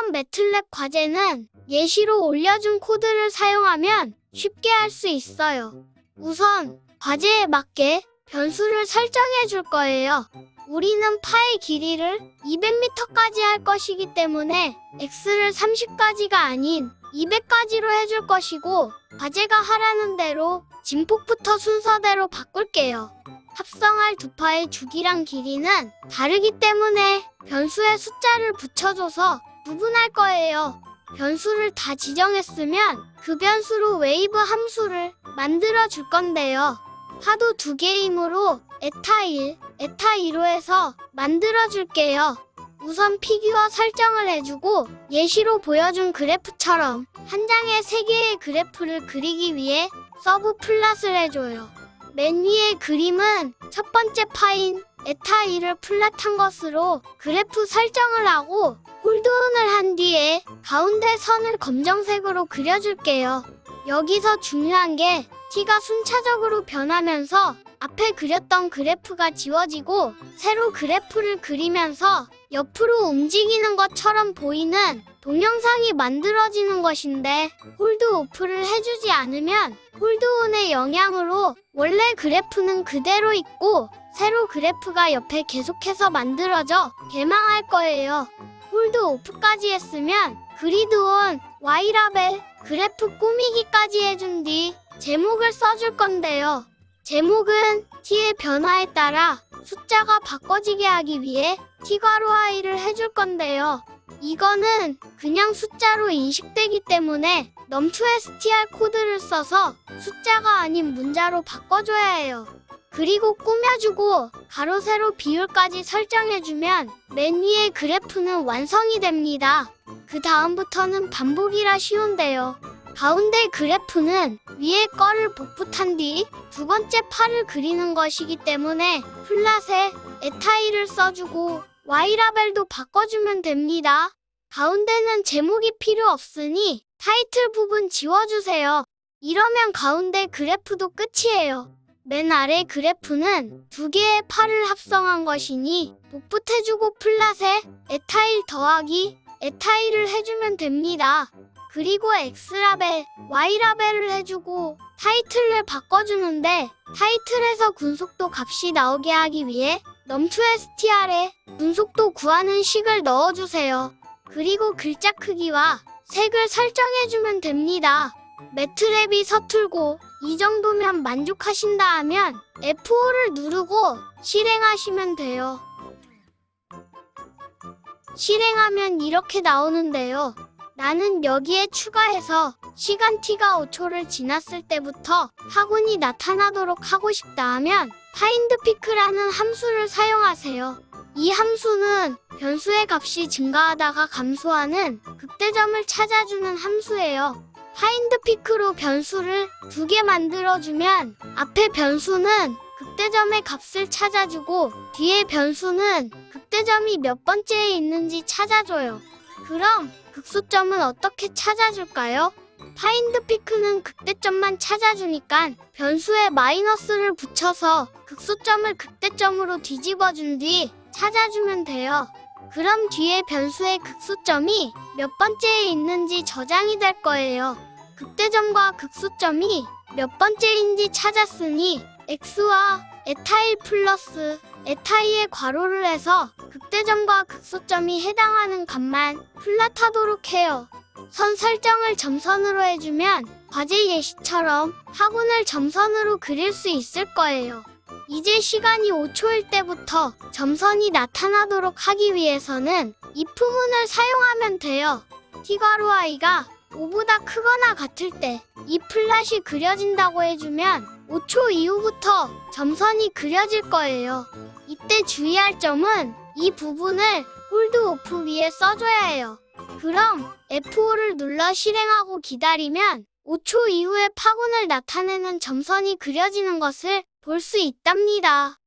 이번 매틀랩 과제는 예시로 올려준 코드를 사용하면 쉽게 할 수 있어요. 우선 과제에 맞게 변수를 설정해 줄 거예요. 우리는 파의 길이를 200m까지 할 것이기 때문에 x를 30까지가 아닌 200까지로 해줄 것이고 과제가 하라는 대로 진폭부터 순서대로 바꿀게요. 합성할 두 파의 주기랑 길이는 다르기 때문에 변수에 숫자를 붙여줘서 구분할 거예요. 변수를 다 지정했으면 그 변수로 웨이브 함수를 만들어 줄 건데요. 파도 두 개이므로 에타 1, 에타 2로 해서 만들어 줄게요. 우선 피규어 설정을 해주고 예시로 보여준 그래프처럼 한 장에 세 개의 그래프를 그리기 위해 서브 플랫을 해줘요. 맨 위의 그림은 첫 번째 파인 에타 2를 플랫한 것으로 그래프 설정을 하고 홀드온을 한 뒤에 가운데 선을 검정색으로 그려줄게요. 여기서 중요한 게 t가 순차적으로 변하면서 앞에 그렸던 그래프가 지워지고 새로 그래프를 그리면서 옆으로 움직이는 것처럼 보이는 동영상이 만들어지는 것인데 홀드 오프를 해주지 않으면 홀드 온의 영향으로 원래 그래프는 그대로 있고 새로 그래프가 옆에 계속해서 만들어져 개망할 거예요. 홀드 오프까지 했으면 그리드 온, Y라벨, 그래프 꾸미기까지 해준 뒤 제목을 써줄 건데요. 제목은 t의 변화에 따라 숫자가 바꿔지게 하기 위해 t괄호 i를 해줄 건데요. 이거는 그냥 숫자로 인식되기 때문에 넘투str 코드를 써서 숫자가 아닌 문자로 바꿔줘야 해요. 그리고 꾸며주고 가로 세로 비율까지 설정해주면 맨 위의 그래프는 완성이 됩니다. 그 다음부터는 반복이라 쉬운데요. 가운데 그래프는 위에 거를 복붙한 뒤 두 번째 팔을 그리는 것이기 때문에 플랫에 에타이를 써주고 Y라벨도 바꿔주면 됩니다. 가운데는 제목이 필요 없으니 타이틀 부분 지워주세요. 이러면 가운데 그래프도 끝이에요. 맨 아래 그래프는 두 개의 팔을 합성한 것이니 복붙해주고 플랫에 에타일 더하기 에타일을 해주면 됩니다. 그리고 X라벨, Y라벨을 해주고 타이틀을 바꿔주는데 타이틀에서 군속도 값이 나오게 하기 위해 넘투STR에 군속도 구하는 식을 넣어주세요. 그리고 글자 크기와 색을 설정해주면 됩니다. 매트랩이 서툴고 이 정도면 만족하신다 하면 F5를 누르고 실행하시면 돼요. 실행하면 이렇게 나오는데요. 나는 여기에 추가해서 시간 t가 5초를 지났을 때부터 학원이 나타나도록 하고 싶다 하면 findPick라는 함수를 사용하세요. 이 함수는 변수의 값이 증가하다가 감소하는 극대점을 찾아주는 함수예요. findPick로 변수를 두 개 만들어주면 앞에 변수는 극대점의 값을 찾아주고 뒤에 변수는 극대점이 몇 번째에 있는지 찾아줘요. 그럼 극소점은 어떻게 찾아줄까요? 파인드피크는 극대점만 찾아주니까 변수에 마이너스를 붙여서 극소점을 극대점으로 뒤집어준 뒤 찾아주면 돼요. 그럼 뒤에 변수의 극소점이 몇 번째에 있는지 저장이 될 거예요. 극대점과 극소점이 몇 번째인지 찾았으니 x와 에타일 플러스 에타이의 괄호를 해서 극대점과 극소점이 해당하는 값만 플랫하도록 해요. 선 설정을 점선으로 해주면 과제 예시처럼 학원을 점선으로 그릴 수 있을 거예요. 이제 시간이 5초일 때부터 점선이 나타나도록 하기 위해서는 if문을 사용하면 돼요. t괄호 i가 5보다 크거나 같을 때 이 플랫이 그려진다고 해주면 5초 이후부터 점선이 그려질 거예요. 이때 주의할 점은 이 부분을 홀드 오프 위에 써줘야 해요. 그럼 F5를 눌러 실행하고 기다리면 5초 이후에 파군을 나타내는 점선이 그려지는 것을 볼 수 있답니다.